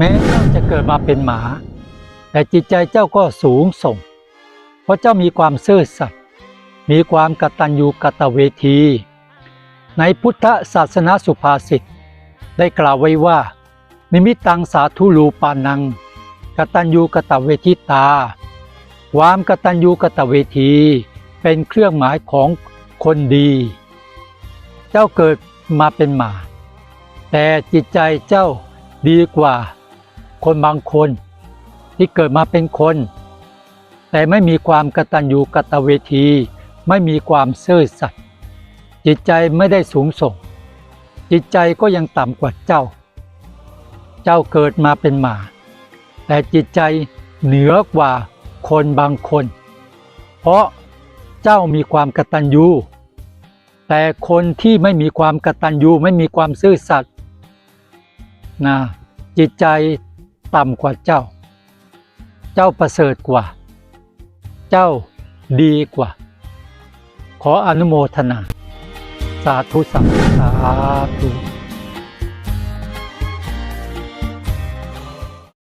แม้เจ้าจะเกิดมาเป็นหมา แต่จิตใจเจ้าก็สูงส่ง เพราะเจ้ามีความซื่อสัตย์มีความกตัญญูกตเวที ในพุทธศาสนาสุภาษิตได้กล่าวไว้ว่า นิมิตังสาธุรูปานัง กตัญญูกตเวทิตา ความกตัญญูกตเวที เป็นเครื่องหมายของคนดี เจ้าเกิดมาเป็นหมา แต่จิตใจเจ้าดีกว่า คนบางคนที่เกิดมาเป็นคน แต่ไม่มีความกตัญญูกตเวที ไม่มีความซื่อสัตย์จิตใจไม่ได้สูงส่ง จิตใจก็ยังต่ำกว่าเจ้า เจ้าเกิดมาเป็นหมา แต่จิตใจเหนือกว่าคนบางคน เพราะเจ้ามีความกตัญญูแต่คนที่ไม่มีความกตัญญูไม่มีความซื่อสัตย์นะจิตใจ ต่ำกว่าเจ้า เจ้าประเสริฐกว่า เจ้าดีกว่า ขออนุโมทนา สาธุสาธุสาธุ